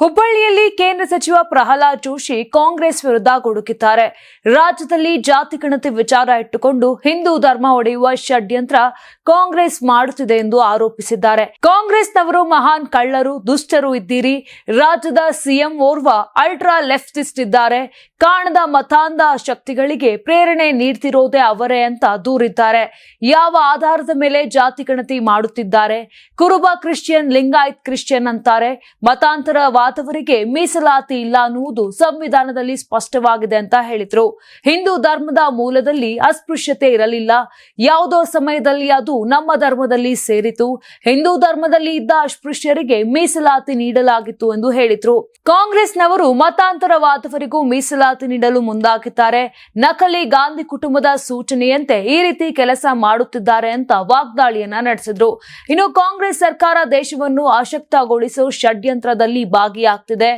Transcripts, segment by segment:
ಹುಬ್ಬಳ್ಳಿಯಲ್ಲಿ ಕೇಂದ್ರ ಸಚಿವ ಪ್ರಹ್ಲಾದ್ ಜೋಶಿ ಕಾಂಗ್ರೆಸ್ ವಿರುದ್ಧ ಗುಡುಕಿದ್ದಾರೆ. ರಾಜ್ಯದಲ್ಲಿ ಜಾತಿ ಗಣತಿ ವಿಚಾರ ಇಟ್ಟುಕೊಂಡು ಹಿಂದೂ ಧರ್ಮ ಒಡೆಯುವ ಷಡ್ಯಂತ್ರ ಕಾಂಗ್ರೆಸ್ ಮಾಡುತ್ತಿದೆ ಎಂದು ಆರೋಪಿಸಿದ್ದಾರೆ. ಕಾಂಗ್ರೆಸ್ನವರು ಮಹಾನ್ ಕಳ್ಳರು, ದುಷ್ಟರು ಇದ್ದೀರಿ. ರಾಜ್ಯದ ಸಿಎಂ ಓರ್ವ ಅಲ್ಟ್ರಾ ಲೆಫ್ಟಿಸ್ಟ್ ಇದ್ದಾರೆ. ಕಾಣದ ಮತಾಂಧ ಶಕ್ತಿಗಳಿಗೆ ಪ್ರೇರಣೆ ನೀಡ್ತಿರೋದೇ ಅವರೇ ಅಂತ ದೂರಿದ್ದಾರೆ. ಯಾವ ಆಧಾರದ ಮೇಲೆ ಜಾತಿ ಗಣತಿ ಮಾಡುತ್ತಿದ್ದಾರೆ? ಕುರುಬ ಕ್ರಿಶ್ಚಿಯನ್, ಲಿಂಗಾಯತ್ ಕ್ರಿಶ್ಚಿಯನ್ ಅಂತಾರೆ. ಮತಾಂತರವಾದವರಿಗೆ ಮೀಸಲಾತಿ ಇಲ್ಲ ಅನ್ನುವುದು ಸಂವಿಧಾನದಲ್ಲಿ ಸ್ಪಷ್ಟವಾಗಿದೆ ಅಂತ ಹೇಳಿದ್ರು. ಹಿಂದೂ ಧರ್ಮದ ಮೂಲದಲ್ಲಿ ಅಸ್ಪೃಶ್ಯತೆ ಇರಲಿಲ್ಲ. ಯಾವುದೋ ಸಮಯದಲ್ಲಿ ಅದು ನಮ್ಮ ಧರ್ಮದಲ್ಲಿ ಸೇರಿತು. ಹಿಂದೂ ಧರ್ಮದಲ್ಲಿ ಇದ್ದ ಅಸ್ಪೃಶ್ಯರಿಗೆ ಮೀಸಲಾತಿ ನೀಡಲಾಗಿತ್ತು ಎಂದು ಹೇಳಿದ್ರು. ಕಾಂಗ್ರೆಸ್ನವರು ಮತಾಂತರವಾದವರಿಗೂ ಮೀಸಲಾತಿ ನೀಡಲು ಮುಂದಾಗಿದ್ದಾರೆ. ನಕಲಿ ಗಾಂಧಿ ಕುಟುಂಬದ ಸೂಚನೆಯಂತೆ ಈ ರೀತಿ ಕೆಲಸ ಮಾಡುತ್ತಿದ್ದಾರೆ ಅಂತ ವಾಗ್ದಾಳಿಯನ್ನ ನಡೆಸಿದ್ರು. ಇನ್ನು ಕಾಂಗ್ರೆಸ್ ಸರ್ಕಾರ ದೇಶವನ್ನು ಅಶಕ್ತಗೊಳಿಸೋ ಷಡ್ಯಂತ್ರದಲ್ಲಿ ಭಾಗಿಯಾಗ್ತಿದೆ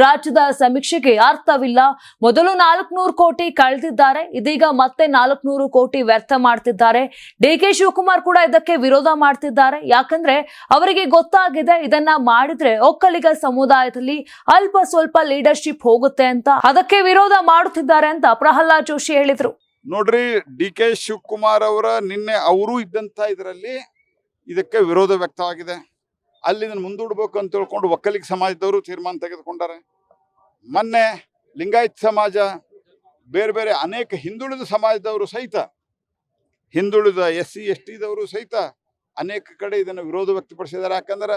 ರಾಜ್ಯದ ಸಮೀಕ್ಷೆಗೆ ಅರ್ಥವಿಲ್ಲ. ಮೊದಲು ನಾಲ್ಕುನೂರು ಕೋಟಿ ಕಳೆದಿದ್ದಾರೆ. ಇದೀಗ ಮತ್ತೆ ನಾಲ್ಕುನೂರು ಕೋಟಿ ವ್ಯರ್ಥ ಮಾಡ್ತಿದ್ದಾರೆ. ಡಿ ಕೆ ಶಿವಕುಮಾರ್ ಕೂಡ ಇದಕ್ಕೆ ವಿರೋಧ ಮಾಡ್ತಿದ್ದಾರೆ. ಯಾಕಂದ್ರೆ ಅವರಿಗೆ ಗೊತ್ತಾಗಿದೆ, ಇದನ್ನ ಮಾಡಿದ್ರೆ ಒಕ್ಕಲಿಗ ಸಮುದಾಯದಲ್ಲಿ ಅಲ್ಪ ಸ್ವಲ್ಪ ಲೀಡರ್ಶಿಪ್ ಹೋಗುತ್ತೆ ಅಂತ. ಅದಕ್ಕೆ ವಿರೋಧ ಮಾಡುತ್ತಿದ್ದಾರೆ ಅಂತ ಪ್ರಹ್ಲಾದ್ ಜೋಶಿ ಹೇಳಿದ್ರು. ನೋಡ್ರಿ ಡಿ ಕೆ ಶಿವಕುಮಾರ್ ಅವರ ನಿನ್ನೆ ಅವರು ಇದ್ದಂತ ಇದರಲ್ಲಿ ಇದಕ್ಕೆ ವಿರೋಧ ವ್ಯಕ್ತವಾಗಿದೆ. ಅಲ್ಲಿ ಇದನ್ನು ಮುಂದೂಡ್ಬೇಕು ಅಂತ ತಿಳ್ಕೊಂಡು ಒಕ್ಕಲಿಗ ಸಮಾಜದವರು ತೀರ್ಮಾನ ತೆಗೆದುಕೊಂಡಾರೆ. ಮೊನ್ನೆ ಲಿಂಗಾಯತ್ ಸಮಾಜ, ಬೇರೆ ಬೇರೆ ಅನೇಕ ಹಿಂದುಳಿದ ಸಮಾಜದವರು ಸಹಿತ, ಹಿಂದುಳಿದ ಎಸ್ ಸಿ ಎಸ್ ಟಿದವರು ಸಹಿತ ಅನೇಕ ಕಡೆ ಇದನ್ನು ವಿರೋಧ ವ್ಯಕ್ತಪಡಿಸಿದ್ದಾರೆ. ಯಾಕಂದ್ರೆ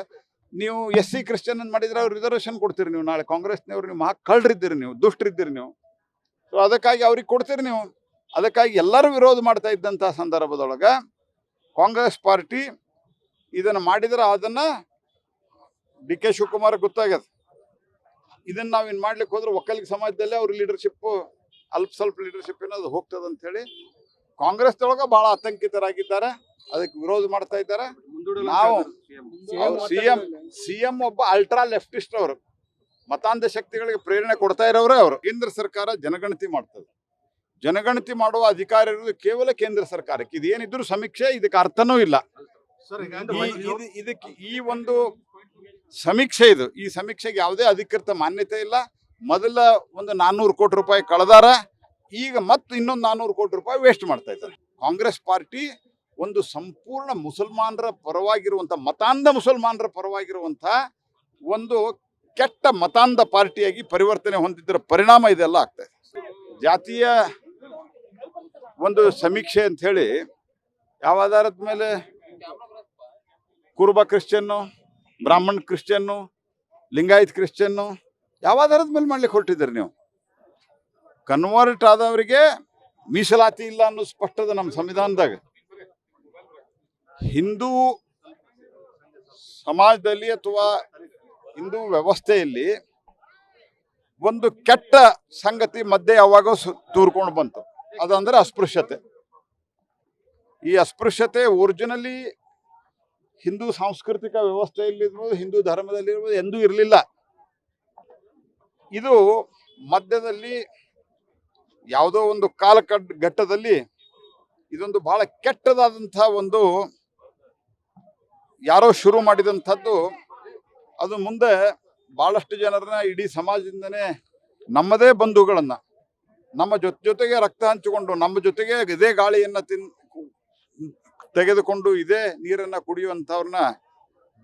ನೀವು ಎಸ್ ಸಿ ಕ್ರಿಶ್ಚಿಯನ್ ಅಂತ ಮಾಡಿದ್ರೆ ಅವ್ರು ರಿಸರ್ವೇಷನ್ ಕೊಡ್ತೀರಿ ನೀವು. ನಾಳೆ ಕಾಂಗ್ರೆಸ್ನವ್ರು ನೀವು ಮಹಾ ಕಳ್ಳರಿದ್ದೀರಿ ನೀವು, ದುಷ್ಟರಿದ್ದೀರಿ ನೀವು. ಸೊ ಅದಕ್ಕಾಗಿ ಅವ್ರಿಗೆ ಕೊಡ್ತೀರಿ ನೀವು. ಅದಕ್ಕಾಗಿ ಎಲ್ಲರೂ ವಿರೋಧ ಮಾಡ್ತಾ ಇದ್ದಂಥ ಸಂದರ್ಭದೊಳಗೆ ಕಾಂಗ್ರೆಸ್ ಪಾರ್ಟಿ ಇದನ್ನು ಮಾಡಿದರೆ ಅದನ್ನ ಡಿ ಕೆ ಶಿವಕುಮಾರ್ ಗೊತ್ತಾಗ್ಯದ. ಇದನ್ನ ನಾವೇನು ಮಾಡ್ಲಿಕ್ಕೆ ಹೋದ್ರೆ ಒಕ್ಕಲಿಗ ಸಮಾಜದಲ್ಲೇ ಅವ್ರ ಲೀಡರ್ಶಿಪ್ ಅಲ್ಪ ಸ್ವಲ್ಪ ಲೀಡರ್ಶಿಪ್ ಏನದು ಹೋಗ್ತದೆ ಅಂತ ಹೇಳಿ ಕಾಂಗ್ರೆಸ್ದೊಳಗ ಬಹಳ ಆತಂಕಿತರಾಗಿದ್ದಾರೆ. ಅದಕ್ಕೆ ವಿರೋಧ ಮಾಡ್ತಾ ಇದ್ದಾರೆ. ನಾವು ಸಿಎಂ ಸಿಎಂ ಒಬ್ಬ ಅಲ್ಟ್ರಾ ಲೆಫ್ಟಿಸ್ಟ್ ಅವರು. ಮತಾಂಧ ಶಕ್ತಿಗಳಿಗೆ ಪ್ರೇರಣೆ ಕೊಡ್ತಾ ಇರೋರೇ ಅವರು. ಕೇಂದ್ರ ಸರ್ಕಾರ ಜನಗಣತಿ ಮಾಡ್ತದೆ. ಜನಗಣತಿ ಮಾಡುವ ಅಧಿಕಾರ ಇರುವುದು ಕೇವಲ ಕೇಂದ್ರ ಸರ್ಕಾರಕ್ಕೆ. ಇದೇನಿದ್ರು ಸಮೀಕ್ಷೆ ಇದಕ್ಕೆ ಅರ್ಥನೂ ಇಲ್ಲ. ಈ- ಇದಕ್ಕೆ ಈ ಒಂದು ಸಮೀಕ್ಷೆ ಇದು. ಈ ಸಮೀಕ್ಷೆಗೆ ಯಾವುದೇ ಅಧಿಕೃತ ಮಾನ್ಯತೆ ಇಲ್ಲ. ಮೊದಲ ಒಂದು ನಾನ್ನೂರು ಕೋಟಿ ರೂಪಾಯಿ ಕಳೆದಾರ. ಈಗ ಮತ್ತೆ ಇನ್ನೊಂದು ನಾನ್ನೂರು ಕೋಟಿ ರೂಪಾಯಿ ವೇಸ್ಟ್ ಮಾಡ್ತಾ ಇದ್ದಾರೆ. ಕಾಂಗ್ರೆಸ್ ಪಾರ್ಟಿ ಒಂದು ಸಂಪೂರ್ಣ ಮುಸಲ್ಮಾನರ ಪರವಾಗಿರುವಂಥ, ಮತಾಂಧ ಮುಸಲ್ಮಾನರ ಪರವಾಗಿರುವಂಥ ಒಂದು ಕೆಟ್ಟ ಮತಾಂಧ ಪಾರ್ಟಿಯಾಗಿ ಪರಿವರ್ತನೆ ಹೊಂದಿದ್ದರ ಪರಿಣಾಮ ಇದೆಲ್ಲ ಆಗ್ತಾ ಇದೆ. ಜಾತಿಯ ಒಂದು ಸಮೀಕ್ಷೆ ಅಂತ ಹೇಳಿ ಯಾವ ಆಧಾರದ ಮೇಲೆ ಕುರುಬ ಕ್ರಿಶ್ಚಿಯನ್ನು ಬ್ರಾಹ್ಮಣ್ ಕ್ರಿಶ್ಚಿಯನ್ನು, ಲಿಂಗಾಯತ್ ಕ್ರಿಶ್ಚಿಯನ್ನು ಯಾವ ಆಧಾರದ ಮೇಲೆ ಮಾಡ್ಲಿಕ್ಕೆ ಹೊರಟಿದ್ದೀರಿ ನೀವು? ಕನ್ವರ್ಟ್ ಆದವರಿಗೆ ಮೀಸಲಾತಿ ಇಲ್ಲ ಅನ್ನೋ ಸ್ಪಷ್ಟದ ನಮ್ಮ ಸಂವಿಧಾನದಾಗ. ಹಿಂದೂ ಸಮಾಜದಲ್ಲಿ ಅಥವಾ ಹಿಂದೂ ವ್ಯವಸ್ಥೆಯಲ್ಲಿ ಒಂದು ಕೆಟ್ಟ ಸಂಗತಿ ಮಧ್ಯೆ ಯಾವಾಗ ತೂರ್ಕೊಂಡು ಬಂತು. ಅದಂದ್ರೆ ಅಸ್ಪೃಶ್ಯತೆ. ಈ ಅಸ್ಪೃಶ್ಯತೆ ಒರಿಜಿನಲಿ ಹಿಂದೂ ಸಾಂಸ್ಕೃತಿಕ ವ್ಯವಸ್ಥೆಯಲ್ಲಿರ್ಬೋದು, ಹಿಂದೂ ಧರ್ಮದಲ್ಲಿರ್ಬೋದು ಎಂದೂ ಇರಲಿಲ್ಲ. ಇದು ಮಧ್ಯದಲ್ಲಿ ಯಾವುದೋ ಒಂದು ಕಾಲ ಘಟ್ಟದಲ್ಲಿ ಇದೊಂದು ಬಹಳ ಕೆಟ್ಟದಾದಂಥ ಒಂದು ಯಾರೋ ಶುರು ಮಾಡಿದಂಥದ್ದು. ಅದು ಮುಂದೆ ಬಹಳಷ್ಟು ಜನರನ್ನ ಇಡೀ ಸಮಾಜದಿಂದನೇ ನಮ್ಮದೇ ಬಂಧುಗಳನ್ನ, ನಮ್ಮ ಜೊತೆ ಜೊತೆಗೆ ರಕ್ತ ಹಂಚಿಕೊಂಡು, ನಮ್ಮ ಜೊತೆಗೆ ಇದೇ ಗಾಳಿಯನ್ನು ತಿನ್ ತೆಗೆದುಕೊಂಡು ಇದೇ ನೀರನ್ನ ಕುಡಿಯುವಂಥವ್ರನ್ನ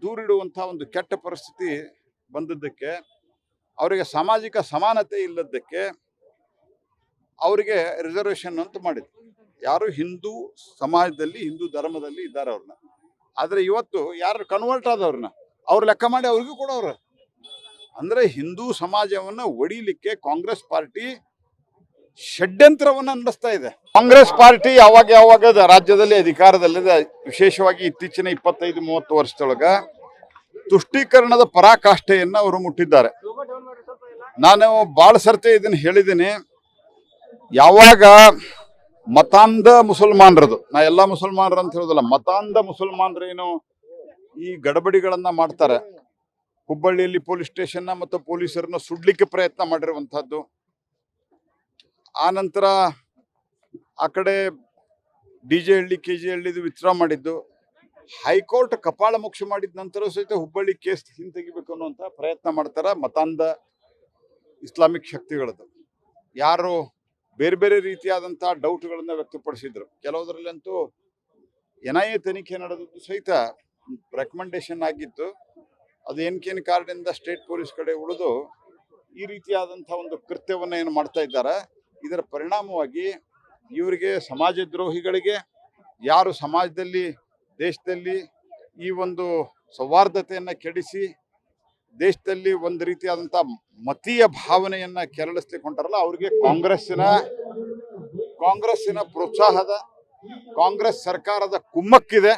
ದೂರಿಡುವಂಥ ಒಂದು ಕೆಟ್ಟ ಪರಿಸ್ಥಿತಿ ಬಂದದ್ದಕ್ಕೆ, ಅವರಿಗೆ ಸಾಮಾಜಿಕ ಸಮಾನತೆ ಇಲ್ಲದಕ್ಕೆ ಅವರಿಗೆ ರಿಸರ್ವೇಷನ್ ಅಂತ ಮಾಡಿದ್ರು. ಯಾರು ಹಿಂದೂ ಸಮಾಜದಲ್ಲಿ, ಹಿಂದೂ ಧರ್ಮದಲ್ಲಿ ಇದ್ದಾರೆ ಅವ್ರನ್ನ. ಆದರೆ ಇವತ್ತು ಯಾರು ಕನ್ವರ್ಟ್ ಆದವ್ರನ್ನ, ಅವ್ರು ಲೆಕ್ಕ ಮಾಡಿ ಅವ್ರಿಗೂ ಕೊಡೋರು. ಅಂದ್ರೆ ಹಿಂದೂ ಸಮಾಜವನ್ನ ಒಡಿಲಿಕ್ಕೆ ಕಾಂಗ್ರೆಸ್ ಪಾರ್ಟಿ ಷಡ್ಯಂತ್ರವನ್ನ ನಡೆಸ್ತಾ ಇದೆ. ಕಾಂಗ್ರೆಸ್ ಪಾರ್ಟಿ ಯಾವಾಗ ಯಾವಾಗ ರಾಜ್ಯದಲ್ಲಿ ಅಧಿಕಾರದಲ್ಲಿದೆ ವಿಶೇಷವಾಗಿ ಇತ್ತೀಚಿನ ಇಪ್ಪತ್ತೈದು, ಮೂವತ್ತು ವರ್ಷದೊಳಗ ತುಷ್ಟೀಕರಣದ ಪರಾಕಾಷ್ಠೆಯನ್ನ ಅವರು ಮುಟ್ಟಿದ್ದಾರೆ. ನಾನು ಬಾಳ ಸರ್ತಿ ಇದನ್ನು ಹೇಳಿದ್ದೀನಿ ಯಾವಾಗ ಮತಾಂಧ ಮುಸಲ್ಮಾನರದು, ನಾ ಎಲ್ಲಾ ಮುಸಲ್ಮಾನರು ಅಂತ ಹೇಳೋದಿಲ್ಲ, ಮತಾಂಧ ಮುಸಲ್ಮಾನರೇನು ಈ ಗಡಬಡಿಗಳನ್ನ ಮಾಡ್ತಾರೆ. ಹುಬ್ಬಳ್ಳಿಯಲ್ಲಿ ಪೊಲೀಸ್ ಸ್ಟೇಷನ್ ಮತ್ತು ಪೊಲೀಸರನ್ನ ಸುಡ್ಲಿಕ್ಕೆ ಪ್ರಯತ್ನ ಮಾಡಿರುವಂತಹದ್ದು. ಆ ನಂತರ ಆ ಕಡೆ D J Halli, K G ಹಳ್ಳಿದು withdraw ಮಾಡಿದ್ದು. ಹೈಕೋರ್ಟ್ ಕಪಾಳ ಮೋಕ್ಷ ಮಾಡಿದ ನಂತರ ಸಹಿತ ಹುಬ್ಬಳ್ಳಿ ಕೇಸ್ ಹಿಂತೆಗಿಬೇಕು ಅನ್ನುವಂಥ ಪ್ರಯತ್ನ ಮಾಡ್ತಾರೆ ಮತಾಂಧ ಇಸ್ಲಾಮಿಕ್ ಶಕ್ತಿಗಳದ್ದು. ಯಾರು ಬೇರೆ ಬೇರೆ ರೀತಿಯಾದಂಥ ಡೌಟ್ಗಳನ್ನ ವ್ಯಕ್ತಪಡಿಸಿದ್ರು. ಕೆಲವುದರಲ್ಲಂತೂ ಎನ್ ಐ ಎ ತನಿಖೆ ನಡೆದದ್ದು ಸಹಿತ ರೆಕಮೆಂಡೇಶನ್ ಆಗಿತ್ತು. ಅದು ಏನಕ್ಕೇನು ಕಾರ್ಡಿಂದ ಸ್ಟೇಟ್ ಪೊಲೀಸ್ ಕಡೆ ಉಳಿದು ಈ ರೀತಿಯಾದಂಥ ಒಂದು ಕೃತ್ಯವನ್ನು ಏನು ಮಾಡ್ತಾ ಇದ್ದಾರೆ. ಇದರ ಪರಿಣಾಮವಾಗಿ ಇವರಿಗೆ ಸಮಾಜ ದ್ರೋಹಿಗಳಿಗೆ ಯಾರು ಸಮಾಜದಲ್ಲಿ, ದೇಶದಲ್ಲಿ ಈ ಒಂದು ಸೌಹಾರ್ದತೆಯನ್ನು ಕೆಡಿಸಿ, ದೇಶದಲ್ಲಿ ಒಂದು ರೀತಿಯಾದಂಥ ಮತೀಯ ಭಾವನೆಯನ್ನು ಕೆರಳಿಸ್ಲಿಕ್ಕೆ ಹೊಂಟಾರಲ್ಲ ಅವ್ರಿಗೆ ಕಾಂಗ್ರೆಸ್ಸಿನ ಕಾಂಗ್ರೆಸ್ಸಿನ ಪ್ರೋತ್ಸಾಹದ, ಕಾಂಗ್ರೆಸ್ ಸರ್ಕಾರದ ಕುಮ್ಮಕ್ಕಿದೆ.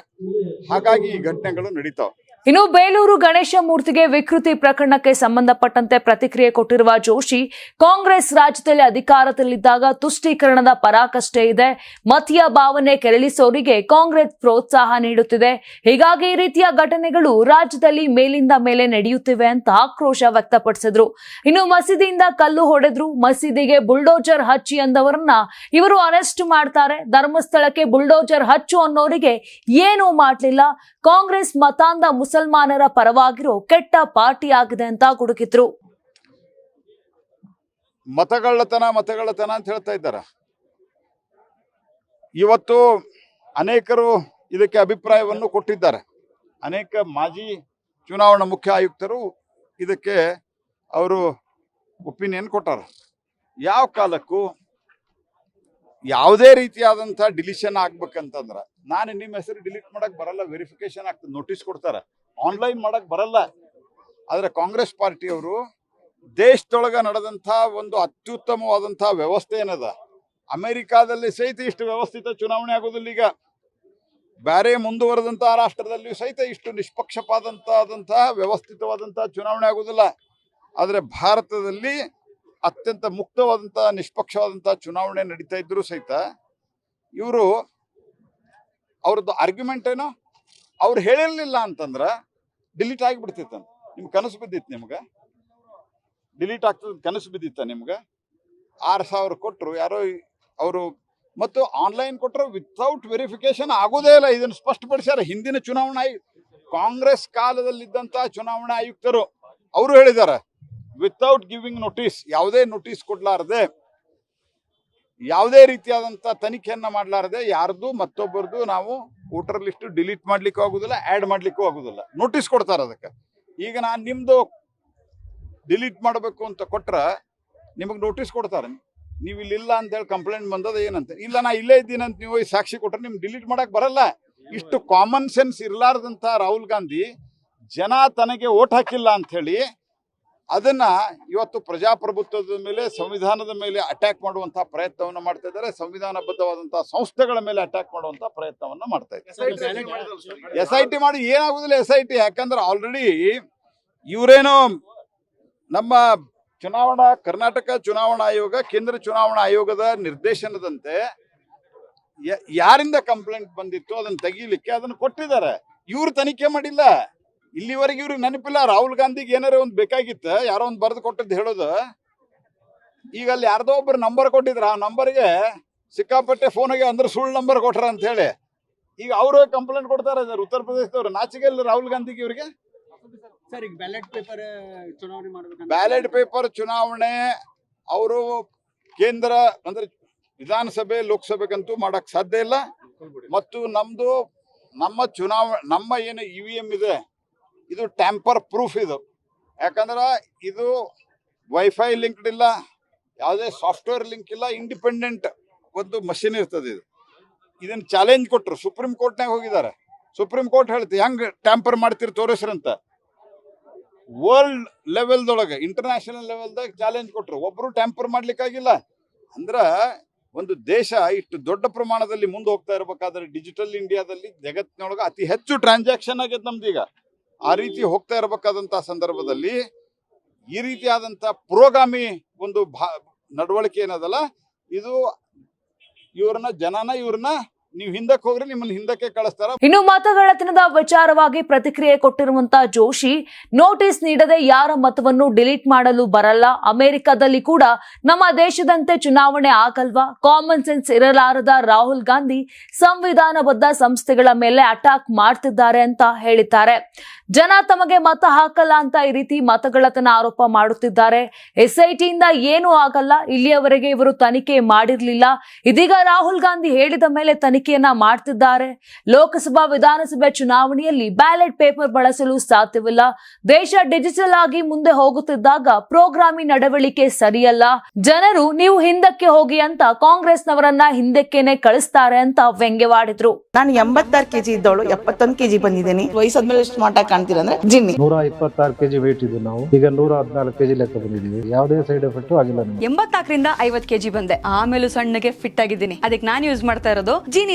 ಹಾಗಾಗಿ ಈ ಘಟನೆಗಳು ನಡೀತಾವೆ. ಇನ್ನು ಬೇಲೂರು ಗಣೇಶ ಮೂರ್ತಿಗೆ ವಿಕೃತಿ ಪ್ರಕರಣಕ್ಕೆ ಸಂಬಂಧಪಟ್ಟಂತೆ ಪ್ರತಿಕ್ರಿಯೆ ಕೊಟ್ಟಿರುವ ಜೋಶಿ, ಕಾಂಗ್ರೆಸ್ ರಾಜ್ಯದಲ್ಲಿ ಅಧಿಕಾರದಲ್ಲಿದ್ದಾಗ ತುಷ್ಟೀಕರಣದ ಪರಾಕಷ್ಟೆ ಇದೆ. ಮತೀಯ ಭಾವನೆ ಕೆರಳಿಸೋರಿಗೆ ಕಾಂಗ್ರೆಸ್ ಪ್ರೋತ್ಸಾಹ ನೀಡುತ್ತಿದೆ. ಹೀಗಾಗಿ ಈ ರೀತಿಯ ಘಟನೆಗಳು ರಾಜ್ಯದಲ್ಲಿ ಮೇಲಿಂದ ಮೇಲೆ ನಡೆಯುತ್ತಿವೆ ಅಂತ ಆಕ್ರೋಶ ವ್ಯಕ್ತಪಡಿಸಿದ್ರು. ಇನ್ನು ಮಸೀದಿಯಿಂದ ಕಲ್ಲು ಹೊಡೆದ್ರು. ಮಸೀದಿಗೆ ಬುಲ್ಡೋಜರ್ ಹಚ್ಚಿ ಅಂದವರನ್ನ ಇವರು ಅರೆಸ್ಟ್ ಮಾಡ್ತಾರೆ. ಧರ್ಮಸ್ಥಳಕ್ಕೆ ಬುಲ್ಡೋಜರ್ ಹಚ್ಚು ಅನ್ನೋರಿಗೆ ಏನೂ ಮಾಡಲಿಲ್ಲ. ಕಾಂಗ್ರೆಸ್ ಮತಾಂಧ ಮುಸಲ್ಮಾನರ ಪರವಾಗಿರೋ ಕೆಟ್ಟ ಪಾರ್ಟಿ ಆಗಿದೆ ಅಂತ ಗುಡುಕಿದ್ರು ಮತಗಳ್ಳತನ ಮತಗಳ್ಳತನ ಅಂತ ಹೇಳ್ತಾ ಇದ್ದಾರೆ. ಇವತ್ತು ಅನೇಕರು ಇದಕ್ಕೆ ಅಭಿಪ್ರಾಯವನ್ನು ಕೊಟ್ಟಿದ್ದಾರೆ. ಅನೇಕ ಮಾಜಿ ಚುನಾವಣಾ ಮುಖ್ಯ ಆಯುಕ್ತರು ಇದಕ್ಕೆ ಅವರು ಒಪಿನಿಯನ್ ಕೊಟ್ಟಾರ. ಯಾವ ಕಾಲಕ್ಕೂ ಯಾವುದೇ ರೀತಿಯಾದಂಥ ಡಿಲಿಷನ್ ಆಗ್ಬೇಕಂತಂದ್ರ, ನಾನು ನಿಮ್ಮ ಹೆಸರು ಡಿಲೀಟ್ ಮಾಡಕ್ಕೆ ಬರಲ್ಲ ವೆರಿಫಿಕೇಶನ್ ಆಗ್ತದೆ, ನೋಟಿಸ್ ಕೊಡ್ತಾರೆ. ಆನ್ಲೈನ್ ಮಾಡಕ್ ಬರಲ್ಲ. ಆದ್ರೆ ಕಾಂಗ್ರೆಸ್ ಪಾರ್ಟಿಯವರು ದೇಶದೊಳಗ ನಡೆದಂಥ ಒಂದು ಅತ್ಯುತ್ತಮವಾದಂಥ ವ್ಯವಸ್ಥೆ ಏನದ? ಅಮೆರಿಕಾದಲ್ಲಿ ಸಹಿತ ಇಷ್ಟು ವ್ಯವಸ್ಥಿತ ಚುನಾವಣೆ ಆಗೋದಿಲ್ಲ ಈಗ. ಬೇರೆ ಮುಂದುವರೆದಂತಹ ರಾಷ್ಟ್ರದಲ್ಲಿ ಸಹಿತ ಇಷ್ಟು ನಿಷ್ಪಕ್ಷಪಾದಂತಹ ವ್ಯವಸ್ಥಿತವಾದಂತಹ ಚುನಾವಣೆ ಆಗೋದಿಲ್ಲ. ಆದರೆ ಭಾರತದಲ್ಲಿ ಅತ್ಯಂತ ಮುಕ್ತವಾದಂತಹ ನಿಷ್ಪಕ್ಷವಾದಂತಹ ಚುನಾವಣೆ ನಡೀತಾ ಇದ್ದರೂ ಸಹಿತ ಇವರು ಅವ್ರದ್ದು ಆರ್ಗ್ಯುಮೆಂಟ್ ಏನೋ? ಅವ್ರು ಹೇಳಿರ್ಲಿಲ್ಲ ಅಂತಂದ್ರ ಡಿಲೀಟ್ ಆಗಿಬಿಡ್ತಿತ್ತು ನಿಮ್ಗೆ ಕನಸು ಬಿದ್ದಿತ್ತು ನಿಮ್ಗೆ? ಡಿಲೀಟ್ ಆಗ್ತದ ಕನಸು ಬಿದ್ದಿತ್ತ ನಿಮ್ಗೆ? ಆರು ಸಾವಿರ ಕೊಟ್ಟರು ಯಾರೋ ಅವರು ಮತ್ತು ಆನ್ಲೈನ್ ಕೊಟ್ಟರು ವಿತೌಟ್ ವೆರಿಫಿಕೇಶನ್ ಆಗೋದೇ ಇಲ್ಲ. ಇದನ್ನು ಸ್ಪಷ್ಟಪಡಿಸ್ಯಾರ. ಹಿಂದಿನ ಚುನಾವಣಾ ಕಾಂಗ್ರೆಸ್ ಕಾಲದಲ್ಲಿದ್ದಂಥ ಚುನಾವಣಾ ಆಯುಕ್ತರು, ಅವರು ಹೇಳಿದ್ದಾರೆ ವಿತೌಟ್ ಗಿವಿಂಗ್ ನೋಟಿಸ್ ಯಾವುದೇ ನೋಟಿಸ್ ಕೊಡ್ಲಾರದೆ, ಯಾವುದೇ ರೀತಿಯಾದಂಥ ತನಿಖೆಯನ್ನ ಮಾಡಲಾರದೆ, ಯಾರ್ದು ಮತ್ತೊಬ್ಬರದು ನಾವು ವೋಟರ್ ಲಿಸ್ಟ್ ಡಿಲೀಟ್ ಮಾಡ್ಲಿಕ್ಕೂ ಆಗುದಿಲ್ಲ ಆ್ಯಡ್ ಮಾಡ್ಲಿಕ್ಕೂ ಆಗುದಿಲ್ಲ. ನೋಟಿಸ್ ಕೊಡ್ತಾರೆ ಅದಕ್ಕೆ. ಈಗ ನಾನು ನಿಮ್ಮದು ಡಿಲೀಟ್ ಮಾಡಬೇಕು ಅಂತ ಕೊಟ್ರೆ ನಿಮಗೆ ನೋಟಿಸ್ ಕೊಡ್ತಾರೆ. ನೀವು ಇಲ್ಲಿಲ್ಲ ಅಂತ ಹೇಳಿ ಕಂಪ್ಲೇಂಟ್ ಬಂದದ ಏನಂತ? ಇಲ್ಲ, ನಾ ಇಲ್ಲೇ ಇದ್ದೀನಿ ಅಂತ ನೀವು ಸಾಕ್ಷಿ ಕೊಟ್ರೆ ನಿಮ್ಗೆ ಡಿಲೀಟ್ ಮಾಡಕ್ಕೆ ಬರಲ್ಲ. ಇಷ್ಟು ಕಾಮನ್ ಸೆನ್ಸ್ ಇರಲಾರ್ದಂಥ ರಾಹುಲ್ ಗಾಂಧಿ ಜನ ತನಗೆ ಓಟ್ ಹಾಕಿಲ್ಲ ಅಂತ ಹೇಳಿ ಅದನ್ನ ಇವತ್ತು ಪ್ರಜಾಪ್ರಭುತ್ವದ ಮೇಲೆ ಸಂವಿಧಾನದ ಮೇಲೆ ಅಟ್ಯಾಕ್ ಮಾಡುವಂತಹ ಪ್ರಯತ್ನವನ್ನ ಮಾಡ್ತಾ ಇದ್ದಾರೆ. ಸಂವಿಧಾನಬದ್ಧವಾದಂತಹ ಸಂಸ್ಥೆಗಳ ಮೇಲೆ ಅಟ್ಯಾಕ್ ಮಾಡುವಂತಹ ಪ್ರಯತ್ನವನ್ನ ಮಾಡ್ತಾ ಇದ್ದಾರೆ. ಎಸ್ ಐ ಟಿ ಮಾಡಿ ಏನಾಗುದಿಲ್ಲ ಎಸ್ ಐ ಟಿ ಯಾಕಂದ್ರೆ ಆಲ್ರೆಡಿ ಇವರೇನೋ ನಮ್ಮ ಚುನಾವಣಾ ಕರ್ನಾಟಕ ಚುನಾವಣಾ ಆಯೋಗ ಕೇಂದ್ರ ಚುನಾವಣಾ ಆಯೋಗದ ನಿರ್ದೇಶನದಂತೆ ಯ- ಯಾರಿಂದ ಕಂಪ್ಲೇಂಟ್ ಬಂದಿತ್ತು ಅದನ್ನ ತೆಗೀಲಿಕ್ಕೆ ಅದನ್ನ ಕೊಟ್ಟಿದ್ದಾರೆ. ಇವರು ತನಿಖೆ ಮಾಡಿಲ್ಲ. ಇಲ್ಲಿವರೆಗೆ ಇವ್ರಿಗೆ ನೆನಪಿಲ್ಲ ರಾಹುಲ್ ಗಾಂಧಿಗೆ ಏನಾರ ಒಂದು ಬೇಕಾಗಿತ್ತು ಯಾರೋ ಒಂದು ಬರೆದು ಕೊಟ್ಟದ್ದು ಹೇಳೋದು. ಈಗ ಅಲ್ಲಿ ಯಾರ್ದೋ ಒಬ್ರು ನಂಬರ್ ಕೊಟ್ಟಿದ್ರ ಆ ನಂಬರ್ಗೆ ಸಿಕ್ಕಾಪಟ್ಟೆ ಫೋನಿಗೆ ಅಂದ್ರೆ ಸುಳ್ಳು ನಂಬರ್ ಕೊಟ್ರ ಅಂತ ಹೇಳಿ. ಈಗ ಅವರು ಕಂಪ್ಲೇಂಟ್ ಕೊಡ್ತಾರೆ ಸರ್ ಉತ್ತರ ಪ್ರದೇಶದವ್ರು. ನಾಚಿಕೆ ಅಲ್ಲಿ ರಾಹುಲ್ ಗಾಂಧಿಗೆ ಇವ್ರಿಗೆ? ಬ್ಯಾಲೆಟ್ ಪೇಪರ್ ಚುನಾವಣೆ ಬ್ಯಾಲೆಟ್ ಪೇಪರ್ ಚುನಾವಣೆ ಅವರು ಕೇಂದ್ರ ಅಂದ್ರೆ ವಿಧಾನಸಭೆ ಲೋಕಸಭೆಗಂತೂ ಮಾಡಕ್ ಸಾಧ್ಯ ಇಲ್ಲ. ಮತ್ತು ನಮ್ದು ನಮ್ಮ ಚುನಾವಣೆ ನಮ್ಮ ಏನು ಇ ವಿ ಎಂ ಇದೆ ಇದು ಟ್ಯಾಂಪರ್ ಪ್ರೂಫ್ ಇದು. ಯಾಕಂದ್ರೆ ಇದು ವೈಫೈ ಲಿಂಕ್ಡ್ ಇಲ್ಲ, ಯಾವುದೇ ಸಾಫ್ಟ್ವೇರ್ ಲಿಂಕ್ ಇಲ್ಲ ಇಂಡಿಪೆಂಡೆಂಟ್ ಒಂದು ಮಷಿನ್ ಇರ್ತದೆ ಇದು. ಇದನ್ನ ಚಾಲೆಂಜ್ ಕೊಟ್ಟರು ಸುಪ್ರೀಂ ಕೋರ್ಟ್ನಾಗ ಹೋಗಿದ್ದಾರೆ ಸುಪ್ರೀಂ ಕೋರ್ಟ್ ಹೇಳ್ತಿ, ಹೆಂಗ್ ಟ್ಯಾಂಪರ್ ಮಾಡ್ತೀರಿ ತೋರಿಸ್ರಂತ ವರ್ಲ್ಡ್ ಲೆವೆಲ್ದೊಳಗೆ ಇಂಟರ್ನ್ಯಾಷನಲ್ ಲೆವೆಲ್ದಾಗ ಚಾಲೆಂಜ್ ಕೊಟ್ಟರು ಒಬ್ಬರು ಟ್ಯಾಂಪರ್ ಮಾಡ್ಲಿಕ್ಕಾಗಿಲ್ಲ. ಅಂದ್ರೆ ಒಂದು ದೇಶ ಇಷ್ಟು ದೊಡ್ಡ ಪ್ರಮಾಣದಲ್ಲಿ ಮುಂದೆ ಹೋಗ್ತಾ ಇರಬೇಕಾದ್ರೆ ಡಿಜಿಟಲ್ ಇಂಡಿಯಾದಲ್ಲಿ ಜಗತ್ತಿನೊಳಗೆ ಅತಿ ಹೆಚ್ಚು ಟ್ರಾನ್ಸಾಕ್ಷನ್ ಆಗೈತೆ ನಮ್ದೀಗ. ಆ ರೀತಿ ಹೋಗ್ತಾ ಇರಬೇಕಾದಂತ ಸಂದರ್ಭದಲ್ಲಿ ಈ ರೀತಿಯಾದಂತ ಪುರೋಗಾಮಿ ಒಂದು ಭಾ, ನಡವಳಿಕೆ ಏನದಲ್ಲ, ಇದು ಇವ್ರನ್ನ, ಜನನ ಇವ್ರನ್ನ ನೀವು ಹಿಂದಕ್ಕೆ ಹೋಗ್ರೆ, ನಿಮ್ಮನ್ನ ಹಿಂದಕ್ಕೆ ಕಳಿಸ್ತಾರ. ಇನ್ನು ಮತಗಳತನದ ವಿಚಾರವಾಗಿ ಪ್ರತಿಕ್ರಿಯೆ ಕೊಟ್ಟಿರುವಂತ ಜೋಶಿ, ನೋಟಿಸ್ ನೀಡದೆ ಯಾರ ಮತವನ್ನು ಡಿಲೀಟ್ ಮಾಡಲು ಬರಲ್ಲ. ಅಮೆರಿಕದಲ್ಲಿ ಕೂಡ ನಮ್ಮ ದೇಶದಂತೆ ಚುನಾವಣೆ ಆಗಲ್ವಾ? ಕಾಮನ್ ಸೆನ್ಸ್ ಇರಲಾರದ ರಾಹುಲ್ ಗಾಂಧಿ ಸಂವಿಧಾನಬದ್ಧ ಸಂಸ್ಥೆಗಳ ಮೇಲೆ ಅಟ್ಯಾಕ್ ಮಾಡ್ತಿದ್ದಾರೆ ಅಂತ ಹೇಳಿದ್ದಾರೆ. ಜನ ತಮಗೆ ಮತ ಹಾಕಲ್ಲ ಅಂತ ಈ ರೀತಿ ಮತಗಳತನ ಆರೋಪ ಮಾಡುತ್ತಿದ್ದಾರೆ. ಎಸ್ಐಟಿಯಿಂದ ಏನೂ ಆಗಲ್ಲ. ಇಲ್ಲಿಯವರೆಗೆ ಇವರು ತನಿಖೆ ಮಾಡಿರಲಿಲ್ಲ. ಇದೀಗ ರಾಹುಲ್ ಗಾಂಧಿ ಹೇಳಿದ ಮೇಲೆ ತನಿಖೆಯನ್ನ ಮಾಡ್ತಿದ್ದಾರೆ. ಲೋಕಸಭಾ ವಿಧಾನಸಭೆ ಚುನಾವಣೆಯಲ್ಲಿ ಬ್ಯಾಲೆಟ್ ಪೇಪರ್ ಬಳಸಲು ಸಾಧ್ಯವಿಲ್ಲ. ದೇಶ ಡಿಜಿಟಲ್ ಆಗಿ ಮುಂದೆ ಹೋಗುತ್ತಿದ್ದಾಗ ಪ್ರೋಗ್ರಾಮಿ ನಡವಳಿಕೆ ಸರಿಯಲ್ಲ. ಜನರು ನೀವು ಹಿಂದಕ್ಕೆ ಹೋಗಿ ಅಂತ ಕಾಂಗ್ರೆಸ್ನವರನ್ನ ಹಿಂದಕ್ಕೆನೆ ಕಳಿಸ್ತಾರೆ ಅಂತ ವ್ಯಂಗ್ಯವಾಡಿದ್ರು. ನಾನು ಎಂಬತ್ತಾರು ಕೆಜಿ ಇದ್ದವಳು ಎಪ್ಪತ್ತೊಂದು ಕೆಜಿ ಬಂದಿದ್ದೀನಿ. ವಯಸ್ಸಾದ್ಮೇಲೆ ಸ್ಮಾರ್ಟ್ ಆಗಿ ಕಾಣ್ತೀರ ಅಂದ್ರೆ ಜಿನ್ನಿ. ನೂರ ಇಪ್ಪತ್ತಾರು ಕೆಜಿ ವೇಟ್ ಇದ್ದು ನಾವು. ಈಗ ನೂರ ಹದಿನಾಲ್ಕು ಕೆಜಿ ಲೆಕ್ಕ ಬಂದಿದ್ದೀವಿ. ಯಾವುದೇ ಸೈಡ್ ಎಫೆಕ್ಟ್ ಆಗಿಲ್ಲ ಎಂಬತ್ನಾಲ್ಕರಿಂದ ಐವತ್ ಕೆಜಿ ಬಂದೆ. ಆಮೇಲೆ ಸಣ್ಣಗೆ ಫಿಟ್ ಆಗಿದ್ದೀನಿ. ಅದಕ್ಕೆ ನಾನು ಯೂಸ್ ಮಾಡ್ತಾ ಇರೋದು ಜೀನಿ